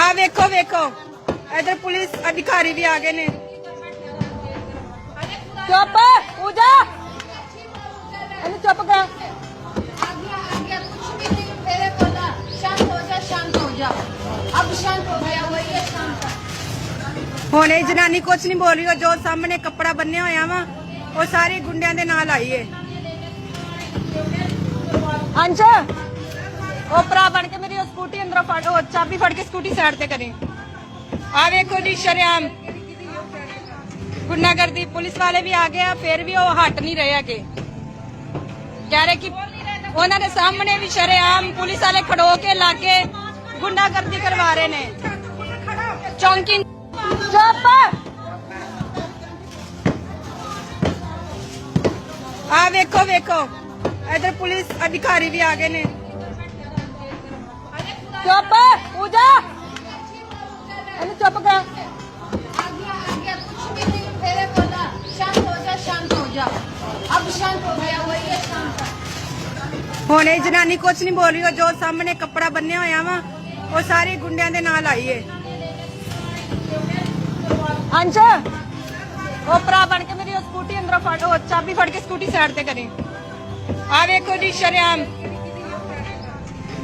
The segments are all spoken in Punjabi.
ਆ ਵੇਖੋ ਵੇਖੋ। ਇਧਰ ਪੁਲਿਸ ਅਧਿਕਾਰੀ ਵੀ ਆ ਗਏ ਨੇ। ਚੁੱਪ ਪੂਜਾ। ਇਹਨੂੰ ਚੁੱਪ ਕਰ। ਹੁਣ ਇਹ ਜਨਾਨੀ ਕੁਛ ਨਹੀਂ ਬੋਲ ਰਹੀ ਉਹ ਜੋ ਸਾਹਮਣੇ ਕੱਪੜਾ ਬੰਨਿਆ ਹੋਇਆ ਵਾ ਉਹ ਸਾਰੇ ਗੁੰਡਿਆਂ ਦੇ ਨਾਲ ਆਈਏ ਅੰਸ਼। ਉਹ ਭਰਾ ਬਣ ਕੇ ਮੇਰੀ ਉਹ ਸਕੂਟੀ ਅੰਦਰੋਂ ਫੜ ਉਹ ਚਾਬੀ ਫੜ ਕੇ ਸਕੂਟੀ ਸਾਈਡ ਤੇ ਕਰੀ। ਆ ਵੇਖੋ ਜੀ, ਸ਼ਰਿਆਮ। ਗੁੰਡਾਗਰਦੀ ਪੁਲਿਸ ਵਾਲੇ ਵੀ ਆ ਗਏ ਆ, ਫਿਰ ਵੀ ਉਹ ਹਟ ਨਹੀਂ ਰਹੇ ਹੈਗੇ। ਕਹਿ ਰਹੇ ਕਿ ਉਹਨਾਂ ਦੇ ਸਾਹਮਣੇ ਵੀ ਸ਼ਰੇਆਮ ਪੁਲਿਸ ਵਾਲੇ ਖੜੋ ਕੇ ਲਾਗੇ ਗੁੰਡਾਗਰਦੀ ਕਰਵਾ ਰਹੇ ਨੇ। ਚੌਂਕੀ ਚੁੱਪ! ਆ ਵੇਖੋ ਵੇਖੋ। ਇਧਰ ਪੁਲਿਸ ਅਧਿਕਾਰੀ ਵੀ ਆ ਗਏ ਨੇ। ਚੁੱਪ ਪੂਜਾ ਇਹਨੂੰ ਚੁੱਪ ਕਰ आज्ञा आज्ञा कुछ भी नहीं मेरे बोला शांत हो जा शांत हो जा अब शांत हो गया वही है शांत ਹੁਣ ਇਹ ਜਨਾਨੀ ਕੁਝ ਨਹੀਂ ਬੋਲ ਰਹੀ ਉਹ ਜੋ ਸਾਹਮਣੇ ਕੱਪੜਾ ਬੰਨਿਆ ਹੋਇਆ ਵਾ ਉਹ ਸਾਰੇ ਗੁੰਡਿਆਂ ਦੇ ਨਾਲ ਆਈ ਏ ਅੰਸ਼ ਉਹ ਭਰਾ ਬਣ ਕੇ ਮੇਰੀ ਉਹ ਸਕੂਟੀ ਅੰਦਰੋਂ ਫੜ ਉਹ ਚਾਬੀ ਫੜ ਕੇ ਸਕੂਟੀ ਸਾਈਡ ਤੇ ਕਰੀ ਆ ਵੇਖੋ ਜੀ ਸ਼ਰਿਆਮ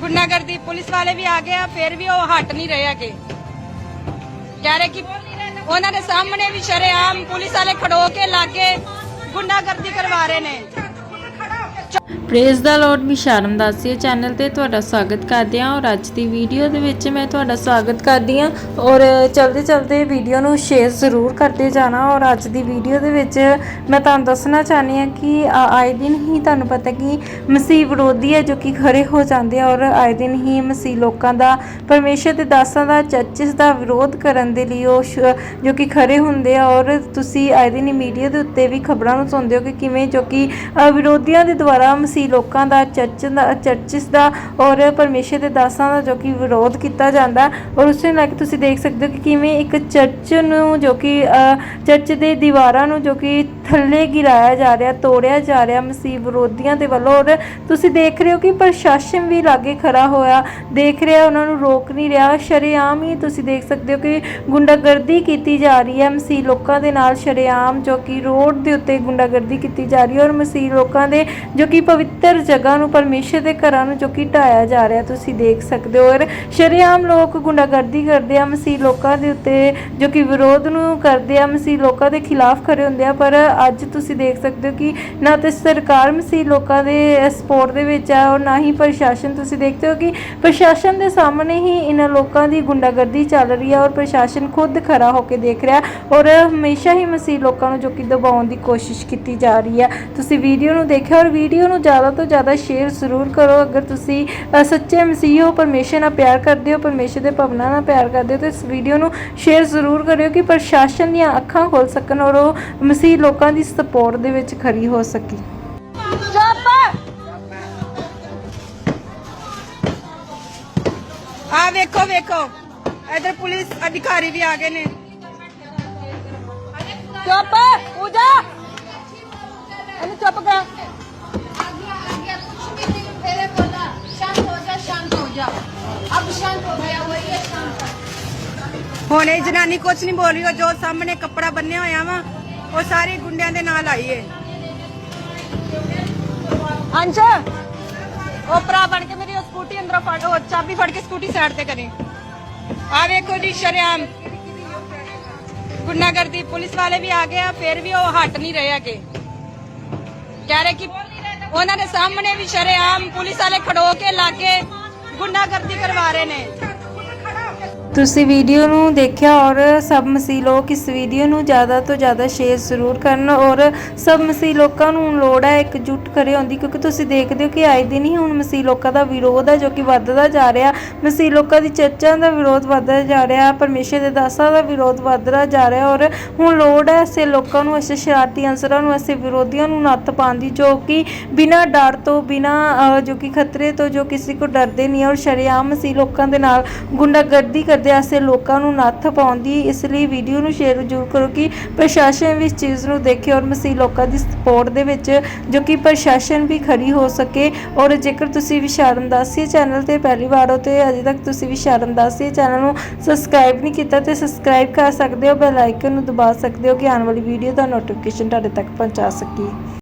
ਗੁੰਡਾਗਰਦੀ ਪੁਲਿਸ ਵਾਲੇ ਵੀ ਆ ਗਏ ਆ, ਫਿਰ ਵੀ ਉਹ ਹਟ ਨਹੀਂ ਰਹੇ ਹੈਗੇ। ਕਹਿ ਰਹੇ ਕਿ ਉਹਨਾਂ ਦੇ ਸਾਹਮਣੇ ਵੀ ਸ਼ਰੇਆਮ ਪੁਲਿਸ ਵਾਲੇ ਖੜੋ ਕੇ ਲਾਗੇ ਗੁੰਡਾਗਰਦੀ ਕਰਵਾ ਰਹੇ ਨੇ। ਪ੍ਰੇਜ਼ ਦਾ ਲਾਰਡ ਵੀ ਸ਼ਰਮਦਾਸੀਏ ਚੈਨਲ ਤੇ ਤੁਹਾਡਾ ਸਵਾਗਤ ਕਰਦੇ ਹਾਂ ਔਰ ਅੱਜ ਦੀ ਵੀਡੀਓ ਦੇ ਵਿੱਚ ਮੈਂ ਤੁਹਾਡਾ ਸਵਾਗਤ ਕਰਦੀ ਹਾਂ ਔਰ ਚਲਦੇ ਚਲਦੇ ਵੀਡੀਓ ਨੂੰ ਸ਼ੇਅਰ ਜ਼ਰੂਰ ਕਰਦੇ ਜਾਣਾ ਔਰ ਅੱਜ ਦੀ ਵੀਡੀਓ ਦੇ ਵਿੱਚ ਮੈਂ ਤੁਹਾਨੂੰ ਦੱਸਣਾ ਚਾਹਨੀ ਹਾਂ ਕਿ ਆਏ ਦਿਨ ਹੀ ਤੁਹਾਨੂੰ ਪਤਾ ਕਿ ਮਸੀਹ ਵਿਰੋਧੀ ਹੈ ਜੋ ਕਿ ਖੜੇ ਹੋ ਜਾਂਦੇ ਆ ਔਰ ਆਏ ਦਿਨ ਹੀ ਮਸੀਹ ਲੋਕਾਂ ਦਾ, ਪਰਮੇਸ਼ਰ ਦੇ ਦਾਸਾਂ ਦਾ ਚਰਚਿਸ ਦਾ ਵਿਰੋਧ ਕਰਨ ਦੇ ਲਈ ਉਹ ਸ਼- ਜੋ ਕਿ ਖੜੇ ਹੁੰਦੇ ਆ ਔਰ ਤੁਸੀਂ ਆਏ ਦਿਨ ਹੀ ਮੀਡੀਆ ਦੇ ਉੱਤੇ ਵੀ ਖਬਰਾਂ ਨੂੰ ਸੁਣਦੇ ਹੋ ਕਿ ਕਿਵੇਂ ਜੋ ਕਿ ਵਿਰੋਧੀਆਂ ਦੇ ਦੁਆਰਾ ਮਸੀਹ ਸੀ, ਲੋਕਾਂ ਦਾ ਚਰਚ ਦਾ, ਚਰਚਿਸ ਦਾ ਔਰ ਪਰਮੇਸ਼ਰ ਦੇ ਦਾਸਾਂ ਦਾ ਜੋ ਕਿ ਵਿਰੋਧ ਕੀਤਾ ਜਾਂਦਾ। ਔਰ ਉਸ ਨੂੰ ਲੈ ਕੇ ਤੁਸੀਂ ਦੇਖ ਸਕਦੇ ਹੋ ਕਿ ਕਿਵੇਂ ਇੱਕ ਚਰਚ ਨੂੰ ਜੋ ਕਿ ਚਰਚ ਦੇ ਦੀਵਾਰਾਂ ਨੂੰ ਜੋ ਕਿ ਥੱਲੇ ਗਿਰਾਇਆ ਜਾ ਰਿਹਾ, ਤੋੜਿਆ ਜਾ ਰਿਹਾ ਮਸੀਹ ਵਿਰੋਧੀਆਂ ਦੇ ਵੱਲੋਂ। ਔਰ ਤੁਸੀਂ ਦੇਖ ਰਹੇ ਹੋ ਕਿ ਪ੍ਰਸ਼ਾਸਨ ਵੀ ਲਾਗੇ ਖੜਾ ਹੋਇਆ। ਦੇਖ ਰਿਹਾ, ਉਹਨਾਂ ਨੂੰ ਰੋਕ ਨਹੀਂ ਰਿਹਾ। ਸ਼ਰੇਆਮ ਹੀ ਤੁਸੀਂ ਦੇਖ ਸਕਦੇ ਹੋ ਕਿ ਗੁੰਡਾਗਰਦੀ ਕੀਤੀ ਜਾ ਰਹੀ ਹੈ। ਮਸੀਹ ਲੋਕਾਂ ਦੇ ਨਾਲ ਸ਼ਰੇਆਮ ਜੋ ਕਿ ਰੋਡ ਦੇ ਉੱਤੇ ਗੁੰਡਾਗਰਦੀ ਕੀਤੀ ਜਾ ਰਹੀ ਹੈ। ਔਰ ਮਸੀਹ ਲੋਕਾਂ ਦੇ ਜੋ ਕਿ ਪਵਿੱਤਰ ਜਗ੍ਹਾ ਨੂੰ, ਪਰਮੇਸ਼ਰ ਦੇ ਘਰਾਂ ਨੂੰ ਜੋ ਕਿ ਢਾਇਆ ਜਾ ਰਿਹਾ, ਤੁਸੀਂ ਦੇਖ ਸਕਦੇ ਹੋ। ਔਰ ਸ਼ਰੇਆਮ ਲੋਕ ਗੁੰਡਾਗਰਦੀ ਕਰਦੇ ਆ, ਮਸੀਹ ਲੋਕਾਂ ਦੇ ਉੱਤੇ ਜੋ ਕਿ ਵਿਰੋਧ ਨੂੰ ਕਰਦੇ ਆ, ਮਸੀਹ ਲੋਕਾਂ ਦੇ ਖਿਲਾਫ ਖੜੇ ਹੁੰਦੇ ਆ। ਪਰ ਅੱਜ ਤੁਸੀਂ ਦੇਖ ਸਕਦੇ ਹੋ ਕਿ ਨਾ ਤੇ ਸਰਕਾਰ ਮਸੀਹ ਲੋਕਾਂ ਦੇ ਸਪੋਰਟ ਦੇ ਵਿੱਚ ਆ ਔਰ ਨਾ ਹੀ ਪ੍ਰਸ਼ਾਸਨ। ਤੁਸੀਂ ਦੇਖਦੇ ਹੋ ਕਿ ਪ੍ਰਸ਼ਾਸਨ ਦੇ ਸਾਹਮਣੇ ਹੀ ਇਹਨਾਂ ਲੋਕਾਂ ਦੀ ਗੁੰਡਾਗਰਦੀ ਚੱਲ ਰਹੀ ਹੈ ਔਰ ਪ੍ਰਸ਼ਾਸਨ ਖੁਦ ਖੜਾ ਹੋ ਕੇ ਦੇਖ ਰਿਹਾ ਔਰ ਹਮੇਸ਼ਾ ਹੀ ਮਸੀਹ ਲੋਕਾਂ ਨੂੰ ਜੋ ਕਿ ਦਬਾਉਣ ਦੀ ਕੋਸ਼ਿਸ਼ ਕੀਤੀ ਜਾ ਰਹੀ ਹੈ ਤੁਸੀਂ ਵੀਡੀਓ ਨੂੰ ਦੇਖਿਆ ਔਰ ਵੀਡੀਓ ਨੂੰ ਜ਼ਿਆਦਾ ਤੋਂ ਜ਼ਿਆਦਾ ਸ਼ੇਅਰ ਜ਼ਰੂਰ ਕਰੋ। ਅਗਰ ਤੁਸੀਂ ਸੱਚੇ ਮਸੀਹ ਹੋ ਪਰਮੇਸ਼ਰ ਨਾਲ ਪਿਆਰ ਕਰਦੇ ਹੋ ਪਰਮੇਸ਼ਰ ਦੇ ਭਵਨਾਂ ਨਾਲ ਪਿਆਰ ਕਰਦੇ ਹੋ ਤੇ ਇਸ ਵੀਡੀਓ ਨੂੰ ਸ਼ੇਅਰ ਜ਼ਰੂਰ ਕਰਿਓ ਕਿ ਪ੍ਰਸ਼ਾਸਨ ਦੀਆਂ ਅੱਖਾਂ ਖੁੱਲ ਸਕਣ ਔਰ ਉਹ ਮਸੀਹ ਲੋਕਾਂ ਦੀ ਸਪੋਰਟ ਦੇ ਵਿੱਚ ਖੜੀ ਹੋ ਸਕੇ। ਆ ਵੇਖੋ ਵੇਖੋ। ਇਧਰ ਪੁਲਿਸ ਅਧਿਕਾਰੀ ਵੀ ਆ ਗਏ ਨੇ। ਚੁੱਪ ਪੂਜਾ। ਇਹਨੂੰ ਚੁੱਪ ਕਰ। ਹੁਣ ਇਹ ਜਨਾਨੀ ਕੁਝ ਨਹੀਂ ਬੋਲ ਰਹੀ, ਉਹ ਜੋ ਸਾਹਮਣੇ ਕੱਪੜਾ ਬੰਨਿਆ ਹੋਇਆ ਵਾ, ਉਹ ਸਾਰੇ ਗੁੰਡਿਆਂ ਦੇ ਨਾਲ ਆਈ ਏ। ਅੰਸ਼, ਉਹ ਭਰਾ ਬਣ ਕੇ ਮੇਰੀ ਉਹ ਸਕੂਟੀ ਅੰਦਰੋਂ ਫੜ, ਉਹ ਚਾਬੀ ਫੜ ਕੇ ਸਕੂਟੀ ਸਾਈਡ ਤੇ ਕਰੀ। ਆ ਵੇਖੋ ਜੀ, ਸ਼ਰਿਆਮ। ਗੁੰਡਾਗਰਦੀ, ਪੁਲਿਸ ਵਾਲੇ ਵੀ ਆ ਗਏ ਆ, ਫਿਰ ਵੀ ਉਹ ਹਟ ਨਹੀਂ ਰਹੇ ਹੈਗੇ। ਕਹਿ ਰਹੇ ਕਿ ਉਹਨਾਂ ਦੇ ਸਾਹਮਣੇ ਵੀ ਸ਼ਰੇਆਮ ਪੁਲਿਸ ਵਾਲੇ ਖੜੋ ਕੇ ਲਾਗੇ ਗੁੰਡਾਗਰਦੀ ਕਰਵਾ ਰਹੇ ਨੇ। ਤੁਸੀਂ ਵੀਡੀਓ ਨੂੰ ਦੇਖਿਆ ਔਰ ਸਭ ਮਸੀਹ ਲੋਕ ਇਸ ਵੀਡੀਓ ਨੂੰ ਜ਼ਿਆਦਾ ਤੋਂ ਜ਼ਿਆਦਾ ਸ਼ੇਅਰ ਜ਼ਰੂਰ ਕਰਨ ਔਰ ਸਭ ਮਸੀਹ ਲੋਕਾਂ ਨੂੰ ਲੋੜ ਹੈ ਇਕਜੁੱਟ ਕਰੇ ਹੁੰਦੀ ਕਿਉਂਕਿ ਤੁਸੀਂ ਦੇਖਦੇ ਹੋ ਕਿ ਆਏ ਦਿਨ ਹੀ ਹੁਣ ਮਸੀਹ ਲੋਕਾਂ ਦਾ ਵਿਰੋਧ ਹੈ ਜੋ ਕਿ ਵੱਧਦਾ ਜਾ ਰਿਹਾ। ਮਸੀਹ ਲੋਕਾਂ ਦੀ ਚਰਚਾਂ ਦਾ ਵਿਰੋਧ ਵੱਧਦਾ ਜਾ ਰਿਹਾ, ਪਰਮੇਸ਼ਰ ਦੇ ਦਾਸਾਂ ਦਾ ਵਿਰੋਧ ਵੱਧਦਾ ਜਾ ਰਿਹਾ ਔਰ ਹੁਣ ਲੋੜ ਹੈ ਐਸੇ ਲੋਕਾਂ ਨੂੰ ਐਸੇ ਸ਼ਰਾਰਤੀ ਅੰਸਰਾਂ ਨੂੰ ਐਸੇ ਵਿਰੋਧੀਆਂ ਨੂੰ ਨੱਥ ਪਾਉਣ ਦੀ, ਜੋ ਕਿ ਬਿਨਾਂ ਡਰ ਤੋਂ, ਬਿਨਾਂ ਜੋ ਕਿ ਖਤਰੇ ਤੋਂ, ਜੋ ਕਿਸੇ ਕੋ ਡਰਦੇ ਨਹੀਂ ਔਰ ਸ਼ਰੇਆਮ ਮਸੀਹ ਲੋਕਾਂ ਦੇ ਨਾਲ ਗੁੰਡਾਗਰਦੀ ਕਰ ਕਰਦੇ ਆਸੇ ਲੋਕਾਂ ਨੂੰ ਨੱਥ ਪਾਉਂਦੀ ਇਸ ਲਈ ਵੀਡੀਓ ਨੂੰ ਸ਼ੇਅਰ ਜ਼ਰੂਰ ਕਰੋ ਕਿ ਪ੍ਰਸ਼ਾਸਨ ਵੀ ਇਸ ਚੀਜ਼ ਨੂੰ ਦੇਖੇ ਔਰ ਮਸੀਹ ਲੋਕਾਂ ਦੀ ਸਪੋਰਟ ਦੇ ਵਿੱਚ ਜੋ ਕਿ ਪ੍ਰਸ਼ਾਸਨ ਵੀ ਖੜੀ ਹੋ ਸਕੇ। ਔਰ ਜੇਕਰ ਤੁਸੀਂ ਵੀ ਸ਼ਰਮਦਾਸੀ ਚੈਨਲ ਤੇ ਪਹਿਲੀ ਵਾਰ ਹੋ, ਤੇ ਅਜੇ ਤੱਕ ਤੁਸੀਂ ਵੀ ਸ਼ਰਮਦਾਸੀ ਚੈਨਲ ਨੂੰ ਸਬਸਕ੍ਰਾਈਬ ਨਹੀਂ ਕੀਤਾ, ਤੇ ਸਬਸਕ੍ਰਾਈਬ ਕਰ ਸਕਦੇ ਹੋ ਬੈਲ ਆਈਕਨ ਨੂੰ ਦਬਾ ਸਕਦੇ ਹੋ, ਕਿ ਆਉਣ ਵਾਲੀ ਵੀਡੀਓ ਦਾ ਨੋਟੀਫਿਕੇਸ਼ਨ ਤੁਹਾਡੇ ਤੱਕ ਪਹੁੰਚਾ ਸਕੀਏ